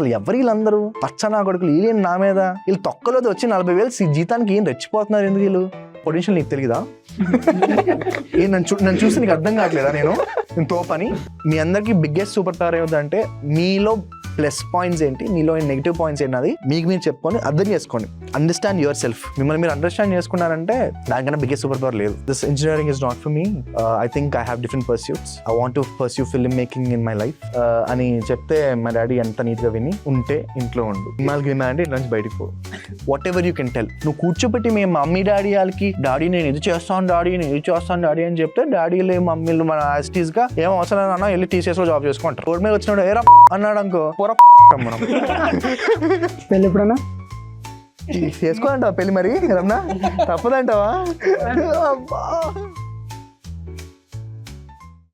అసలు ఎవరు? వీళ్ళందరూ పచ్చనా కొడుకులు వీళ్ళేం నా మీద? వీళ్ళు తొక్కలోది వచ్చి నలభై వేలు జీతానికి ఏం రెచ్చిపోతున్నారు ఎందుకు వీళ్ళు? పొటెన్షియల్ నీకు తెలియదా ఏ నన్ను చూ- నన్ను చూసి నీకు అర్థం కావట్లేదా నేను? నేను తోపని. మీ అందరికీ బిగ్గెస్ట్ సూపర్ స్టార్ ఏమిటంటే మీలో ప్లస్ పాయింట్స్ ఏంటి? మీలో నెగిటివ్ పాయింట్స్ ఏంటి మీకు మీరు చెప్పుకొని అర్థం చేసుకోండి. అండర్స్టాండ్ యువర్ సెల్ఫ్ మిమ్మల్ని మీరు అండర్స్టాండ్ చేసుకున్నారంటే దానికన్నా బిగ్గెస్ట్ సూపర్ పవర్ లేదు. This engineering is not for me I think I have different pursuits I want to pursue film making in my life అని చెప్తే మా డాడీ ఎంత నీట్గా విని ఉంటే ఇంట్లో ఉండు. మిమ్మల్ని విన్నారంటే ఇంట్లో నుంచి బయటికి పో. Whatever you can tell నువ్వు కూర్చోబెట్టి మీ మమ్మీ డాడీ వాళ్ళకి డాడీ నేను ఇది చేస్తాను డాడీ నేను ఇది చేస్తాను డాడీ అని చెప్తే డాడీలు మమ్మీలు మన యాస్టీస్గా ఏం అవసరం లేదన్నా వెళ్ళి టీసీఎస్లో జాబ్ చేసుకుంటారు రోడ్ మీద వచ్చినాడు ఏరా అన్నాడు అనుకో పొర మనం పెళ్ళి ఎప్పుడన్నా? చేసుకోవాలంటావా పెళ్ళి మరి రమణ? తప్పదంటావా? అబ్బా.